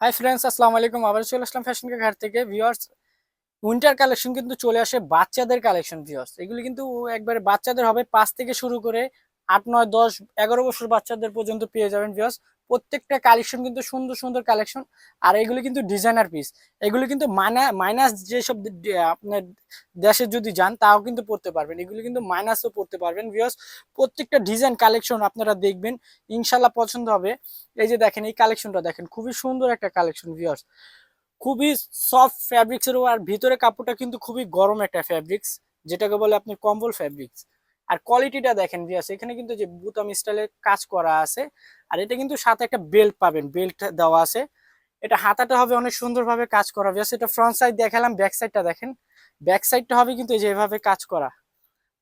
Hi friends আসসালামু আলাইকুম আবার চলে আসলাম ফ্যাশন ঘাট থেকে। ভিউয়ার্স উইন্টার কালেকশন কিন্তু চলে আসে বাচ্চাদের কালেকশন ভিউয়ার্স এগুলি কিন্তু একবারে বাচ্চাদের হবে পাঁচ থেকে শুরু করে আট, নয়, দশ, এগারো বছর বাচ্চাদের পর্যন্ত পেয়ে যাবেন ভিউয়ার্স প্রত্যেকটা কালেকশন কিন্তু সুন্দর সুন্দর কালেকশন আর এগুলি কিন্তু ডিজাইনার পিস এগুলি কিন্তু মাইনা, মাইনাস যেসব আপনার দেশে যদি যান, তাও কিন্তু পড়তে পারবেন। এগুলি কিন্তু মাইনাসও পড়তে পারবেন ভিউয়ার্স প্রত্যেকটা ডিজাইন কালেকশন আপনারা দেখবেন ইনশাল্লাহ পছন্দ হবে। এই যে দেখেন, এই কালেকশনটা দেখেন, খুবই সুন্দর একটা কালেকশন ভিউয়ার্স খুবই সফট ফ্যাব্রিক্স এর, আর ভিতরে কাপড়টা কিন্তু খুবই গরম একটা ফ্যাব্রিক্স যেটাকে বলে আপনি কম্বল ফ্যাব্রিক্স আর কোয়ালিটিটা দেখেন ভিউয়ার্স এখানে কিন্তু যে বুতাম স্টাইলের কাজ করা আছে, আর এটা কিন্তু সাথে একটা বেল্ট পাবেন বেল্ট দেওয়া আছে। এটা হাতাটা হবে অনেক সুন্দরভাবে কাজ করা ভিউয়ার্স এটা ফ্রন্ট সাইড দেখালাম ব্যাক সাইডটা দেখেন। ব্যাক সাইডটা হবে কিন্তু এই যে এভাবে কাজ করা।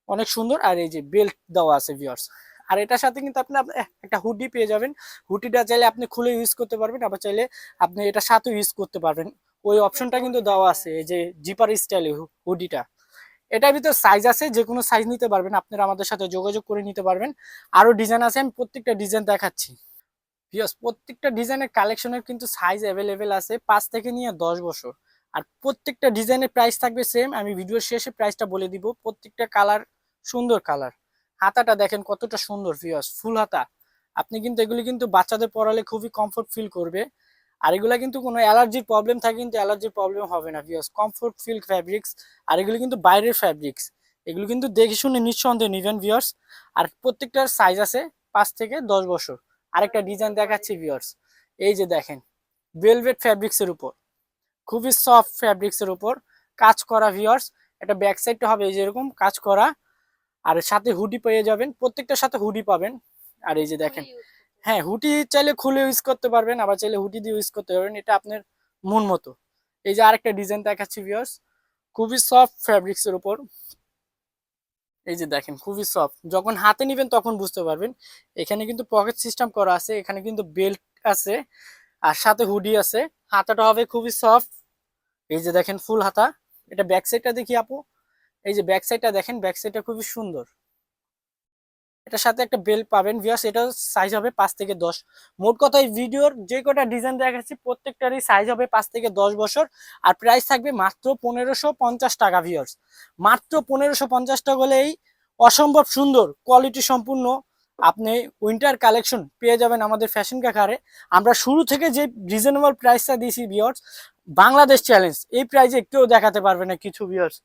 অনেক সুন্দর, আর এই যে বেল্ট দেওয়া আছে ভিউয়ার্স আর এটার সাথে কিন্তু আপনি একটা হুডি পেয়ে যাবেন। হুডিটা চাইলে আপনি খুলে ইউজ করতে পারবেন, আবার চাইলে আপনি এটা সাথে ইউজ করতে পারবেন। ওই অপশনটা কিন্তু দেওয়া আছে, এই যে জিপার স্টাইলে হুডিটা। এটার ভিতর সাইজ আছে যে কোনো সাইজ নিতে পারবেন। আপনারা আমাদের সাথে যোগাযোগ করে নিতে পারবেন। আরও ডিজাইন আছে, আমি প্রত্যেকটা ডিজাইন দেখাচ্ছি। ভিউয়ার্স প্রত্যেকটা ডিজাইনের কালেকশনের কিন্তু সাইজ অ্যাভেলেবেল আছে পাঁচ থেকে নিয়ে দশ বছর। আর প্রত্যেকটা ডিজাইনের প্রাইস থাকবে সেম আমি ভিডিওর শেষে প্রাইসটা বলে দিব। প্রত্যেকটা কালার সুন্দর কালার হাতাটা দেখেন কতটা সুন্দর ভিউয়ার্স ফুল হাতা। আপনি কিন্তু এগুলি কিন্তু বাচ্চাদের পরালে খুবই কমফোর্ট ফিল করবে। আর এগুলা কিন্তু কোনো অ্যালার্জির প্রবলেম থাকে কিন্তু অ্যালার্জির প্রবলেম হবে না ভিউয়ার্স কমফোর্ট ফিল ফ্যাব্রিক্স আর এগুলো কিন্তু বাইরের ফ্যাব্রিক্স এগুলো কিন্তু দেখে শুনে নিঃসন্দেহে নিবেন ভিওর্স আর প্রত্যেকটার সাইজ আছে পাঁচ থেকে দশ বছর। আরেকটা ডিজাইন দেখাচ্ছি ভিউয়ার্স এই যে দেখেন ভেলভেট ফ্যাব্রিক্সের উপর, খুবই সফট ফ্যাব্রিক্সের উপর কাজ করা ভিওর্স এটা ব্যাক সাইডটা হবে এই যে এরকম কাজ করা। আর সাথে হুডি পেয়ে যাবেন, প্রত্যেকটার সাথে হুডি পাবেন। আর এই যে দেখেন হ্যাঁ হুডি চাইলে খুলে ইউজ করতে পারবেন, আবার চাইলে হুডি দিয়ে ইউজ করতে পারবেন, এটা আপনার মন মতো। এই যে আরেকটা ডিজাইন দেখাচ্ছি ভিউয়ার্স খুবই সফট ফ্যাব্রিক্স এর উপর। এই যে দেখেন, খুবই সফট যখন হাতে নেবেন তখন বুঝতে পারবেন, এখানে কিন্তু পকেট সিস্টেম করা আছে, এখানে কিন্তু বেল্ট আছে, আর সাথে হুডি আছে। হাতাটা হবে খুবই সফট এই যে দেখেন ফুল হাতা। এটা ব্যাক সাইডটা দেখি আপু। এই যে ব্যাক সাইডটা দেখেন ব্যাক সাইডটা খুবই সুন্দর। এটার সাথে একটা বেল্ট পাবেন। ভিউয়ার্স এটার সাইজ হবে পাঁচ থেকে দশ। মোট কথা, এই ভিডিওর যে কটা ডিজাইন দেখাচ্ছি, প্রত্যেকটারই সাইজ হবে পাঁচ থেকে দশ বছর। আর প্রাইস থাকবে মাত্র পনেরোশো পঞ্চাশ টাকা ভিউয়ার্স মাত্র পনেরোশো পঞ্চাশ টাকা হলে এই অসম্ভব সুন্দর কোয়ালিটি সম্পূর্ণ আপনি উইন্টার কালেকশন পেয়ে যাবেন আমাদের ফ্যাশন কাকারে। আমরা শুরু থেকে যে রিজনেবল প্রাইসটা দিয়েছি ভিউয়ার্স বাংলাদেশ চ্যালেঞ্জ এই প্রাইজে কেউ দেখাতে পারবে না কিছু ভিউয়ার্স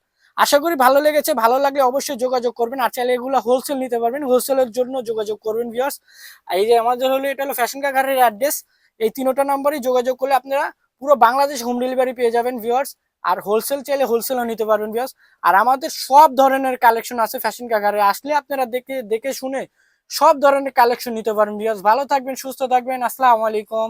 আশা করি ভালো লেগেছে, ভালো লাগলে অবশ্যই যোগাযোগ করবেন আর চাইলে এগুলো হোলসেল নিতে পারবেন। হোলসেলের জন্য যোগাযোগ করবেন ভিউয়ার্স এই যে আমাদের হলো, এটা হলো ফ্যাশন কাকারের অ্যাড্রেস এই তিনোটা নাম্বারই যোগাযোগ করলে আপনারা পুরো বাংলাদেশ হোম ডেলিভারি পেয়ে যাবেন ভিউয়ার্স আর হোলসেল চাইলে হোলসেলও নিতে পারবেন ভিউয়ার্স আর আমাদের সব ধরনের কালেকশন আছে ফ্যাশন কাকারে আসলে আপনারা দেখে দেখে শুনে সব ধরনের কালেকশন নিতে পারেন ভিউয়ার্স ভালো থাকবেন, সুস্থ থাকবেন। আসসালামু আলাইকুম।